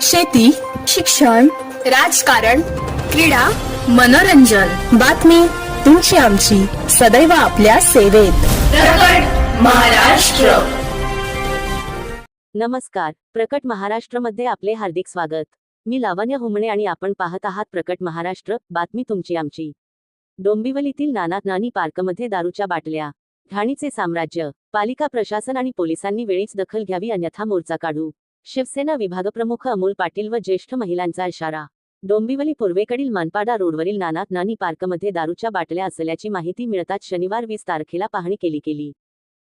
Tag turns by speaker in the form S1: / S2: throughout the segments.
S1: शेती शिक्षण राजकारण क्रीडा मनोरंजन. बातमी तुमची आमची. सदैव आपल्या सेवेत. प्रकट महाराष्ट्र.
S2: नमस्कार. प्रकट महाराष्ट्रमध्ये आपले हार्दिक स्वागत. मी लावण्य हुमणे आणि आपण पाहत आहात प्रकट महाराष्ट्र. बातमी तुमची आमची. डोंबिवलीतील नाना नानी पार्कमध्ये दारूच्या बाटल्या. घाणीचे साम्राज्य. पालिका प्रशासन आणि पोलिसांनी वेळीच दखल घ्यावी अन्यथा मोर्चा काढू. शिवसेना विभागप्रमुख अमोल पाटील व ज्येष्ठ महिलांचा इशारा. डोंबिवली पूर्वेकडील मानपाडा रोडवरील नाना नानी पार्कमध्ये दारूच्या बाटल्या असल्याची माहिती मिळताच शनिवार वीस तारखेला पाहणी केली केली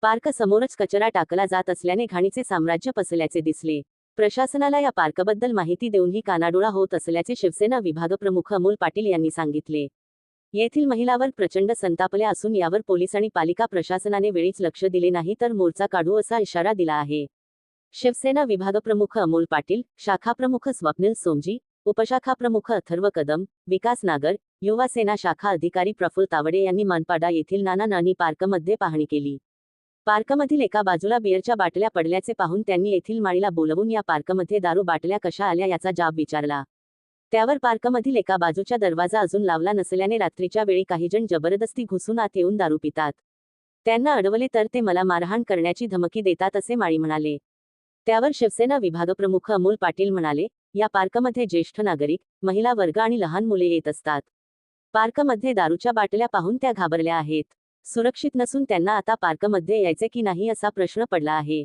S2: पार्क समोरच कचरा टाकला जात असल्याने घाणीचे साम्राज्य पसरल्याचे दिसले. प्रशासनाला या पार्कबद्दल माहिती देऊनही कानाडोळा होत असल्याचे शिवसेना विभागप्रमुख अमोल पाटील यांनी सांगितले. येथील महिलावर प्रचंड संतापल्या असून यावर पोलीस आणि पालिका प्रशासनाने वेळीच लक्ष दिले नाही तर मोर्चा काढू असा इशारा दिला आहे. शिवसेना विभागप्रमुख अमोल पाटील शाखाप्रमुख स्वप्नील सोमजी उपशाखाप्रमुख अथर्व कदम विकास नागर युवा सेना शाखा अधिकारी प्रफुल्ल तावडे यांनी मानपाडा येथील नाना नानी पार्कमध्ये पाहणी केली. पार्कमधील एका बाजूला बिअरच्या बाटल्या पडल्याचे पाहून त्यांनी येथील माळीला बोलवून या पार्कमध्ये दारू बाटल्या कशा आल्या याचा जाब विचारला. त्यावर पार्कमधील एका बाजूचा दरवाजा अजून लावला नसल्याने रात्रीच्या वेळी काही जण जबरदस्ती घुसून आत येऊन दारू पितात. त्यांना अडवले तर ते मला मारहाण करण्याची धमकी देतात असे माळी म्हणाले. त्यावर शिवसेना विभागप्रमुख अमोल पाटील म्हणाले या पार्कमध्ये ज्येष्ठ नागरिक महिला वर्ग आणि लहान मुले येत असतात. पार्कमध्ये दारूच्या बाटल्या पाहून त्या घाबरल्या आहेत. सुरक्षित नसून त्यांना आता पार्कमध्ये यायचे की नाही असा प्रश्न पडला आहे.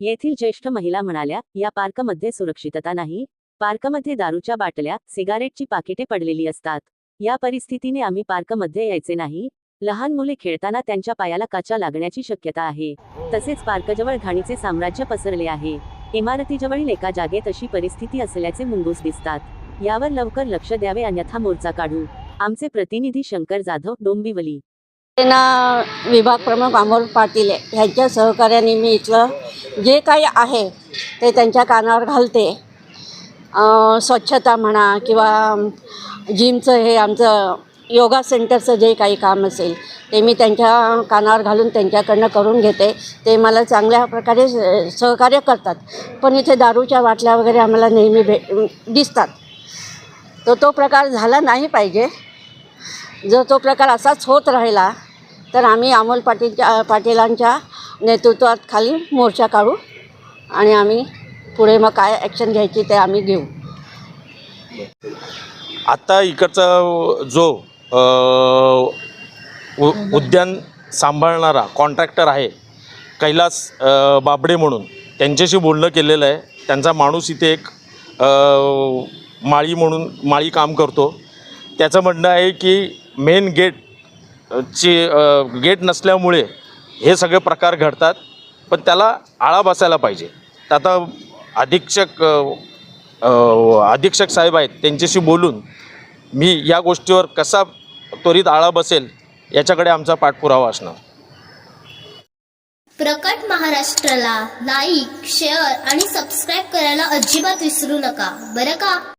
S2: येथील ज्येष्ठ महिला म्हणाल्या या पार्कमध्ये सुरक्षितता नाही. पार्कमध्ये दारूच्या बाटल्या सिगारेटची पाकिटे पडलेली असतात. या परिस्थितीने आम्ही पार्कमध्ये यायचे नाही. लहान मुले खेळताना त्यांच्या पायाला काचा लागण्याची शक्यता आहे. तसेच पार्कजवळ घाणीचे साम्राज्य पसरले आहे. इमारतीजवळील एका जागेत अशी परिस्थिती असल्याचे मुंगूस दिसतात. यावर लवकर लक्ष द्यावे अन्यथा मोर्चा काढू. आमचे प्रतिनिधी शंकर जाधव डोंबिवली.
S3: सेना विभाग प्रमुख अमोल पाटील ह्यांच्या सहकार्याने मी इथलं जे काही आहे ते त्यांच्या कानावर घालते. स्वच्छता म्हणा किंवा जिमचं हे आमचं योगा सेंटरचं जे काही काम असेल ते मी त्यांच्या कानावर घालून त्यांच्याकडनं करून घेते. ते मला चांगल्या प्रकारे सहकार्य करतात. पण इथे दारूच्या बाटल्या वगैरे आम्हाला नेहमी भे दिसतात. तर तो प्रकार झाला नाही पाहिजे. जर तो प्रकार असाच होत राहिला तर आम्ही अमोल पाटीलच्या पाटीलांच्या नेतृत्वात खाली मोर्चा काढू आणि आम्ही पुढे मग काय ॲक्शन घ्यायची ते आम्ही घेऊ.
S4: आत्ता इकडचा जो उ- उद्यान सांभाळणारा कॉन्ट्रॅक्टर आहे कैलास बाबडे म्हणून. त्यांच्याशी बोलणं केलेलं आहे. त्यांचा माणूस इथे एक माळी म्हणून माळी काम करतो. त्याचं म्हणणं आहे की मेन गेट ची गेट नसल्यामुळे हे सगळे प्रकार घडतात पण त्याला आळा बसायला पाहिजे. तर आता अधीक्षक अधीक्षक साहेब आहेत त्यांच्याशी बोलून मी या गोष्टीवर कसा त्वरित आळा बसेल याच्याकडे आमचा पाठपुरावा असणार.
S5: प्रकट महाराष्ट्राला लाईक शेअर आणि सबस्क्राईब करायला अजिबात विसरू नका. बरं का?